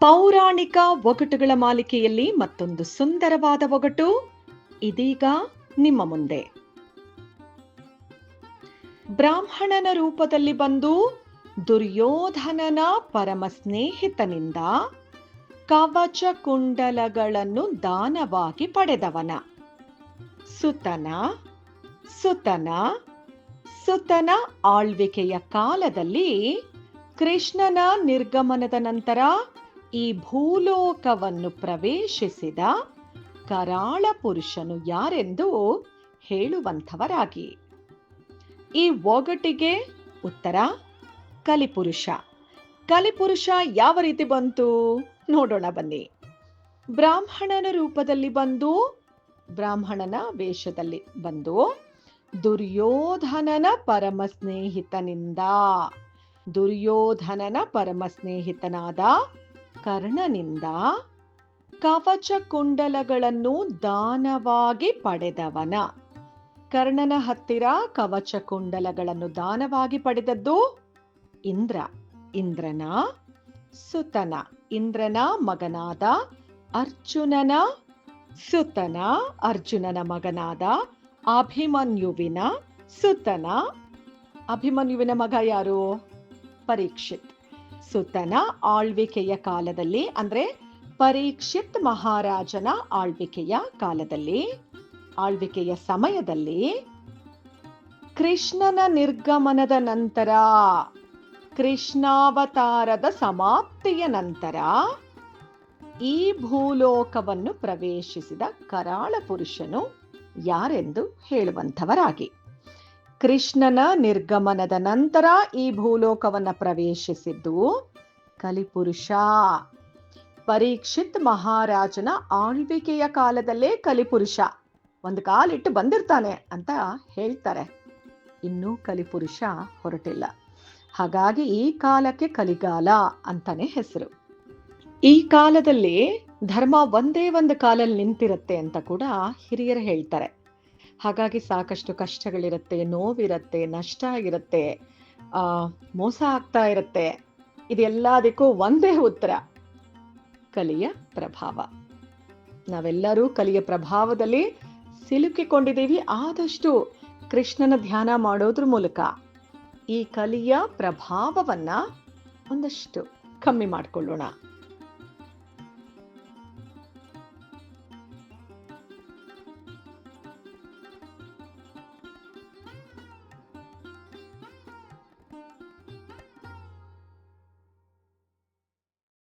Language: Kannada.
ಪೌರಾಣಿಕ ಒಗಟುಗಳ ಮಾಲಿಕೆಯಲ್ಲಿ ಮತ್ತೊಂದು ಸುಂದರವಾದ ಒಗಟು, ಇದೀಗ ನಿಮ್ಮ ಮುಂದೆ. ಬ್ರಾಹ್ಮಣನ ರೂಪದಲ್ಲಿ ಬಂದು ದುರ್ಯೋಧನನ ಪರಮ ಸ್ನೇಹಿತನಿಂದ ಕವಚ ಕುಂಡಲಗಳನ್ನು ದಾನವಾಗಿ ಪಡೆದವನ. ಸುತನ ಸುತನ ಸುತನ ಆಳ್ವಿಕೆಯ ಕಾಲದಲ್ಲಿ ಕೃಷ್ಣನ ನಿರ್ಗಮನದ ನಂತರ ಈ ಭೂಲೋಕವನ್ನು ಪ್ರವೇಶಿಸಿದ ಕರಾಳ ಪುರುಷನು ಯಾರೆಂದು ಹೇಳುವಂಥವರಾಗಿ. ಈ ಒಗಟಿಗೆ ಉತ್ತರ, ಕಲಿಪುರುಷ. ಕಲಿಪುರುಷ ಯಾವ ರೀತಿ ಬಂತು? ನೋಡೋಣ ಬನ್ನಿ. ಬ್ರಾಹ್ಮಣನ ರೂಪದಲ್ಲಿ ಬಂದು, ಬ್ರಾಹ್ಮಣನ ವೇಷದಲ್ಲಿ ಬಂದು, ದುರ್ಯೋಧನನ ಪರಮ ಸ್ನೇಹಿತನಿಂದ, ದುರ್ಯೋಧನನ ಪರಮ ಸ್ನೇಹಿತನಾದ ಕರ್ಣನಿಂದ ಕವಚ ಕುಂಡಲಗಳನ್ನು ದಾನವಾಗಿ ಪಡೆದವನ. ಕರ್ಣನ ಹತ್ತಿರ ಕವಚ ಕುಂಡಲಗಳನ್ನು ದಾನವಾಗಿ ಪಡೆದದ್ದು ಇಂದ್ರ. ಇಂದ್ರನ ಸುತನ. ಇಂದ್ರನ ಮಗನಾದ ಅರ್ಜುನನ ಸುತನ. ಅರ್ಜುನನ ಮಗನಾದ ಅಭಿಮನ್ಯುವಿನ ಸುತನ. ಅಭಿಮನ್ಯುವಿನ ಮಗ ಯಾರು? ಪರೀಕ್ಷಿತ್. ಸುತನ ಆಳ್ವಿಕೆಯ ಕಾಲದಲ್ಲಿ, ಅಂದ್ರೆ ಪರೀಕ್ಷಿತ್ ಮಹಾರಾಜನ ಆಳ್ವಿಕೆಯ ಕಾಲದಲ್ಲಿ, ಆಳ್ವಿಕೆಯ ಸಮಯದಲ್ಲಿ ಕೃಷ್ಣನ ನಿರ್ಗಮನದ ನಂತರ, ಕೃಷ್ಣಾವತಾರದ ಸಮಾಪ್ತಿಯ ನಂತರ ಈ ಭೂಲೋಕವನ್ನು ಪ್ರವೇಶಿಸಿದ ಕರಾಳ ಪುರುಷನು ಯಾರೆಂದು ಹೇಳುವಂಥವರಾಗಿ. ಕೃಷ್ಣನ ನಿರ್ಗಮನದ ನಂತರ ಈ ಭೂಲೋಕವನ್ನ ಪ್ರವೇಶಿಸಿದ್ದು ಕಲಿಪುರುಷ. ಪರೀಕ್ಷಿತ್ ಮಹಾರಾಜನ ಆಳ್ವಿಕೆಯ ಕಾಲದಲ್ಲೇ ಕಲಿಪುರುಷ. ಒಂದು ಕಾಲಿಟ್ಟು ಬಂದಿರ್ತಾನೆ ಅಂತ ಹೇಳ್ತಾರೆ. ಇನ್ನೂ ಕಲಿಪುರುಷ ಹೊರಟಿಲ್ಲ. ಹಾಗಾಗಿ ಈ ಕಾಲಕ್ಕೆ ಕಲಿಗಾಲ ಅಂತಾನೆ ಹೆಸರು. ಈ ಕಾಲದಲ್ಲಿ ಧರ್ಮ ಒಂದೇ ಒಂದು ಕಾಲಲ್ಲಿ ನಿಂತಿರುತ್ತೆ ಅಂತ ಕೂಡ ಹಿರಿಯರು ಹೇಳ್ತಾರೆ. ಹಾಗಾಗಿ ಸಾಕಷ್ಟು ಕಷ್ಟಗಳಿರುತ್ತೆ, ನೋವಿರುತ್ತೆ, ನಷ್ಟ ಇರುತ್ತೆ ಆ, ಮೋಸ ಆಗ್ತಾ ಇರುತ್ತೆ. ಇದೆಲ್ಲದಕ್ಕೂ ಒಂದೇ ಉತ್ತರ, ಕಲಿಯ ಪ್ರಭಾವ. ನಾವೆಲ್ಲರೂ ಕಲಿಯ ಪ್ರಭಾವದಲ್ಲಿ ಸಿಲುಕಿಕೊಂಡಿದ್ದೀವಿ. ಆದಷ್ಟು ಕೃಷ್ಣನ ಧ್ಯಾನ ಮಾಡೋದ್ರ ಮೂಲಕ ಈ ಕಲಿಯ ಪ್ರಭಾವವನ್ನ ಒಂದಷ್ಟು ಕಮ್ಮಿ ಮಾಡಿಕೊಳ್ಳೋಣ.